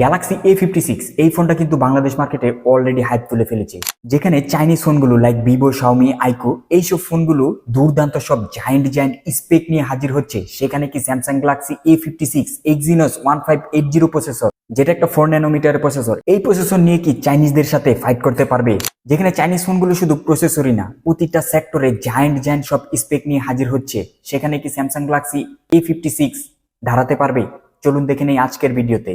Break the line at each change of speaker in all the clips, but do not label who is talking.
Galaxy A fifty six এই ফোনটা কিন্তু বাংলাদেশ মার্কেটে অলরেডি হাইপ তুলে ফেলেছে। যেখানে চাইনিজ ফোনগুলো লাইক ভিভো শাওমি আইকো এইসব ফোনগুলো দুর্দান্ত সব জায়েন্ট জায়েন্ট স্পেক নিয়ে হাজির হচ্ছে। সেখানে কি Samsung Galaxy A fifty six Exynos one five eight zero processor যেটা একটা ফোর ন্যানোমিটার প্রসেসর এই প্রসেসর নিয়ে কি চাইনিজদের সাথে ফাইট করতে পারবে? যেখানে চাইনিজ ফোনগুলো শুধু প্রসেসরই না, প্রতিটা সেক্টরে জায়েন্ট জায়েন্ট সব স্পেক নিয়ে হাজির হচ্ছে। সেখানে কি Samsung Galaxy A fifty six দাঁড়াতে পারবে? চলুন দেখে নেই আজকের ভিডিওতে।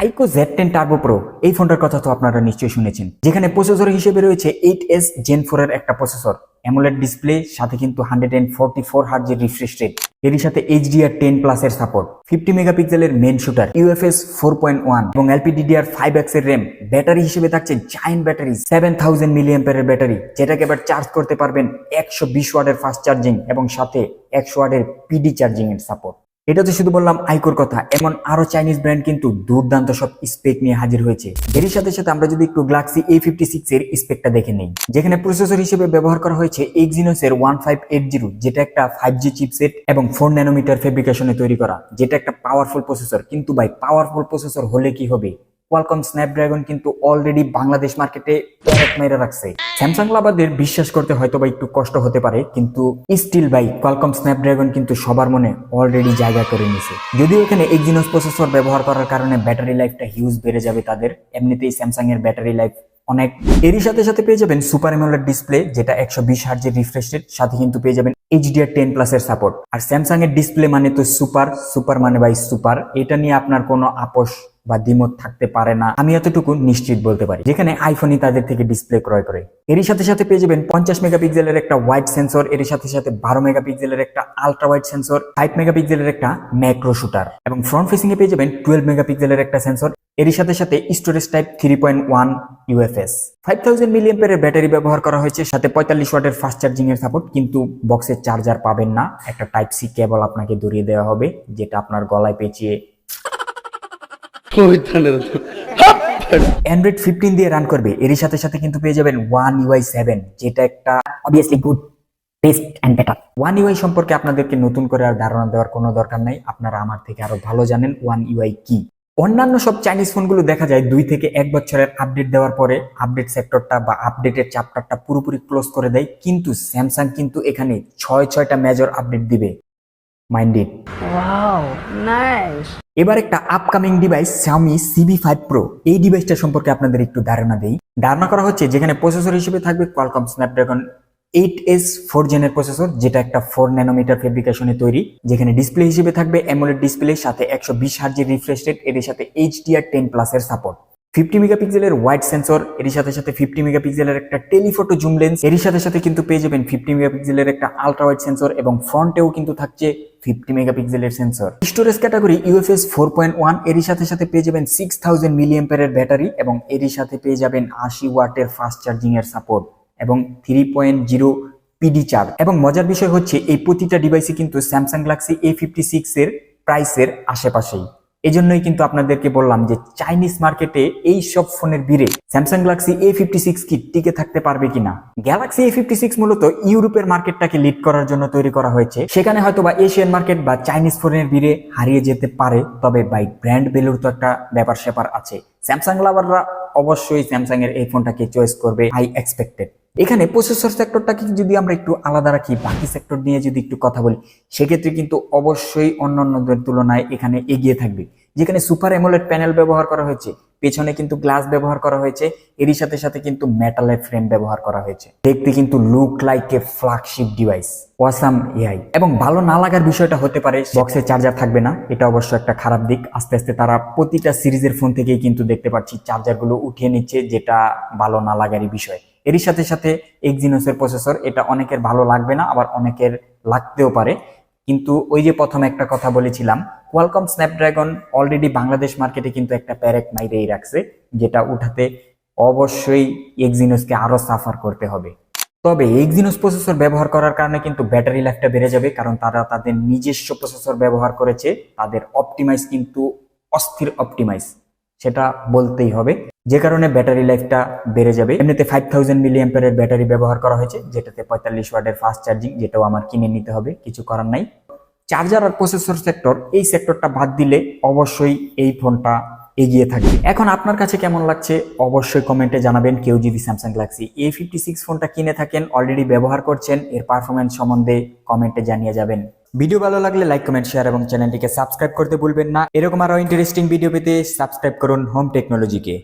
IQOO Z ten turbo pro এই ফোনটার কথা তো আপনারা নিশ্চয়ই শুনেছেন। যেখানে প্রসেসর হিসেবে রয়েছে এইট এস জেন ফোর এর একটা প্রসেসর অ্যামোলেড ডিসপ্লে সাথে কিন্তু হান্ড্রেড এন্ড ফোরটি ফোর হার্জের রিফ্রেশ রেট এরই সাথে এইচডিআর টেন প্লাস এর সাপোর্ট ফিফটি মেগাপিক্সেলের main shooter UFS four point one এবং এলপিডিডিআর ফাইভ এক্সের র্যাম ব্যাটারি হিসেবে থাকছে জায়েন্ট ব্যাটারি সেভেন থাউজেন্ড মিলিয়াম্পের ব্যাটারি যেটাকে এবার চার্জ করতে পারবেন একশো বিশ ওয়ার্ডের ফাস্ট চার্জিং এবং সাথে একশো ওয়ার্ডের পিডি চার্জিং এর সাপোর্ট এটা তো শুধু বললাম আইকোর কথা। এমন আরও চাইনিজ ব্র্যান্ড কিন্তু দুর্দান্ত সব স্পেক নিয়ে হাজির হয়েছে। এরই সাথে সাথে আমরা যদি একটু গ্লাক্সি এ ফিফটি সিক্স এর স্পেকটা দেখে নিই। যেখানে প্রসেসর হিসেবে ব্যবহার করা হয়েছে এক্সিনোস এর ওয়ান ফাইভ এইট জিরো যেটা একটা ফাইভ জি চিপসেট এবং ফোর ন্যানোমিটার ফেব্রিকেশনে তৈরি করা, যেটা একটা পাওয়ারফুল প্রসেসর কিন্তু ভাই পাওয়ারফুল প্রসেসর হলে কি হবে? কোয়ালকম স্ন্যাপড্রাগন কিন্তু অলরেডি বাংলাদেশ মার্কেটে প্যারেট মেরে রাখছে। স্যামসাং লাভারদের বিশ্বাস করতে হয়তো বা একটু কষ্ট হতে পারে, কিন্তু স্টিল বাই কোয়ালকম স্ন্যাপড্রাগন কিন্তু সবার মনে অলরেডি জায়গা করে নিছে। যদিও এখানে এক্সিনোস প্রসেসর ব্যবহার করার কারণে ব্যাটারি লাইফটা হিউজ বেড়ে যাবে তাদের, এমনিতেই স্যামসাং এর ব্যাটারি লাইফ অনেক এরই সাথে সাথে পেয়ে যাবেন সুপার এমোলেড ডিসপ্লে যেটা একশো বিশ হার্জের রিফ্রেশ সাথে কিন্তু পেয়ে যাবেন এইচডিআর টেন প্লাস এর সাপোর্ট আর স্যামসাং এর ডিসপ্লে মানে তো সুপার সুপার মানে বাই সুপার এটা নিয়ে আপনার কোনো আপোষ বা দ্বিমত থাকতে পারে না। আমি এতটুকু নিশ্চিত বলতে পারি, যেখানে আইফোনই তাদের থেকে ডিসপ্লে ক্রয় করে। এরই সাথে সাথে পেয়ে যাবেন পঞ্চাশ মেগাপিক্সেলের একটা ওয়াইড সেন্সর এর সাথে সাথে বারো মেগাপিক্সেলের একটা আলট্রা ওয়াইড সেন্সর ফাইভ মেগাপিক্সেলের একটা ম্যাক্রো শুটার এবং ফ্রন্ট ফেসিং এ পেয়ে যাবেন টুয়েলভ মেগাপিক্সেলের একটা সেন্সর এরই সাথে সাথে storage type three point one UFS five thousand million পেয়ারের ব্যাটারি ব্যবহার করা হয়েছে, সাথে পঁয়তাল্লিশ ওয়াটের ফাস্ট চার্জিং এর সাপোর্ট কিন্তু বক্সের চার্জার পাবেন না। একটা টাইপ সি কেবল আপনাকে ধরিয়ে দেওয়া হবে, যেটা আপনার গলায় পেঁচিয়ে অ্যান্ড্রয়েড ফিফটিন দিয়ে রান করবে। এরই সাথে সাথে কিন্তু পেয়ে যাবেন ওয়ান ইউআই সেভেন যেটা একটা obviously good best and better One UI সম্পর্কে আপনাদেরকে নতুন করে আর ধারণা দেওয়ার কোনো দরকার নাই। আপনারা আমার থেকে আরও ভালো জানেন ওয়ান ইউআই কি। অন্যান্য সব চাইনিজ ফোনগুলো দেখা যায় দুই থেকে এক বছরের আপডেট দেওয়ার পরে আপডেট সেক্টরটা বা আপডেটের চ্যাপ্টারটা পুরোপুরি ক্লোজ করে দেয়। কিন্তু স্যামসাং কিন্তু এখানে ছয় ছয়টা মেজর আপডেট দিবে। মাইন্ডেড. এবার একটা upcoming device Xiaomi CB5 Pro এই ডিভাইসটা সম্পর্কে আপনাদের একটু ধারণা দেই। ধারণা করা হচ্ছে যেখানে প্রসেসর হিসেবে থাকবে Qualcomm Snapdragon 8s 4 জেনের প্রসেসর, যেটা একটা 4 ন্যানোমিটার ফেব্রিকেশনে তৈরি, যেখানে ডিসপ্লে হিসেবে থাকবে AMOLED ডিসপ্লে সাথে 120 হার্জের রিফ্রেশ রেট এর সাথে HDR 10 প্লাস এর সাপোর্ট ফিফটি মেগাপিক্সেলের ওয়াইড সেন্সর এর সাথে সাথে ফিফটি মেগাপিক্সেলের একটা টেলিফটো জুম লেন্স এর সাথে সাথে কিন্তু পেয়ে যাবেন ফিফটি মেগাপিক্সেলের একটা আলট্রা ওয়াইড সেন্সর এবং ফ্রন্টেও কিন্তু থাকছে ফিফটি মেগাপিক্সেলের sensor storage category UFS four point one এরই সাথে সাথে পেয়ে যাবেন সিক্স থাউজেন্ড মিলিয়াম্পারের ব্যাটারি এবং এরই সাথে পেয়ে যাবেন আশি ওয়াটের ফাস্ট চার্জিং এর সাপোর্ট এবং three point zero PD charge এবং মজার বিষয় হচ্ছে, এই প্রতিটা ডিভাইসই কিন্তু Samsung Galaxy A fifty six এর প্রাইসের আশেপাশেই। এজন্যই কিন্তু আপনাদেরকে বললাম যে চাইনিজ মার্কেটে এই সব ফোনের ভিড়ে Samsung Galaxy A fifty six কি টিকে থাকতে পারবে কিনা? গ্যালাক্সি এ ফিফটি সিক্স মূলত ইউরোপের মার্কেটটাকে লিড করার জন্য তৈরি করা হয়েছে। সেখানে হয়তো বা এশিয়ান মার্কেট বা চাইনিজ ফোনের ভিড়ে হারিয়ে যেতে পারে, তবে বাই ব্র্যান্ড ভ্যালুর তো একটা ব্যাপার স্যাপার আছে। স্যামসাং লাভাররা অবশ্যই স্যামসাং এর এই ফোনটাকে চয়েস করবে আই এক্সপেক্টেড এখানে প্রসেসর সেক্টরটাকে যদি আমরা একটু আলাদা রাখি, বাকি সেক্টর নিয়ে যদি একটু কথা বলি, সেক্ষেত্রে কিন্তু অবশ্যই অন্যান্যদের তুলনায় এখানে এগিয়ে থাকবে। যেখানে সুপার এমোলেড প্যানেল ব্যবহার করা হয়েছে, পেছনে কিন্তু গ্লাস ব্যবহার করা হয়েছে, এরই সাথে সাথে কিন্তু মেটালের ফ্রেম ব্যবহার করা হয়েছে। দেখতে কিন্তু look like a flagship device awesome AI এবং ভালো না লাগার বিষয়টা হতে পারে বক্সে চার্জার থাকবে না, এটা অবশ্য একটা খারাপ দিক। আস্তে আস্তে তারা প্রতিটা সিরিজের ফোন থেকেই কিন্তু দেখতে পাচ্ছি চার্জারগুলো উঠিয়ে নিচ্ছে, যেটা ভালো না লাগারই বিষয়। এরই সাথে সাথে এক্সিনোসের প্রসেসর এটা অনেকের ভালো লাগবে না, আবার অনেকের লাগতেও পারে। কিন্তু ওই যে প্রথম একটা কথা বলেছিলাম কোয়ালকম স্ন্যাপড্রাগন অলরেডি বাংলাদেশ মার্কেটে কিন্তু একটা প্যারেক মাইরেই রাখছে, যেটা উঠাতে অবশ্যই এক্সিনোসকে আরও সাফার করতে হবে। তবে এক্সিনোস প্রসেসর ব্যবহার করার কারণে কিন্তু ব্যাটারি লাইফটা বেড়ে যাবে, কারণ তারা তাদের নিজস্ব প্রসেসর ব্যবহার করেছে, তাদের অপটিমাইজ কিন্তু অস্থির অপটিমাইজ সেটা বলতেই হবে। যে কারণে ব্যাটারি লাইফটা বেড়ে যাবে। এমনিতে ফাইভ থাউজেন্ড মিলিয়াম্পারের ব্যাটারি ব্যবহার করা হয়েছে, যেটাতে পঁয়তাল্লিশ ওয়ার্ডের ফাস্ট চার্জিং যেটাও আমার কিনে নিতে হবে, কিছু করার নাই। চার্জার আর প্রসেসর সেক্টর এই সেক্টরটা বাদ দিলে অবশ্যই এই ফোনটা এগিয়ে থাকবে। এখন আপনার কাছে কেমন লাগছে? অবশ্যই কমেন্টে জানাবেন কেউ যদি Samsung Galaxy A fifty six ফোনটা কিনে থাকেন অলরেডি ব্যবহার করছেন, এর পারফরমেন্স সম্বন্ধে কমেন্টে জানিয়ে যাবেন। ভিডিও ভালো লাগলে লাইক কমেন্ট শেয়ার এবং চ্যানেলটিকে সাবস্ক্রাইব করতে ভুলবেন না। এরকম আরও ইন্টারেস্টিং ভিডিও পেতে সাবস্ক্রাইব করুন হোম টেকনোলজিকে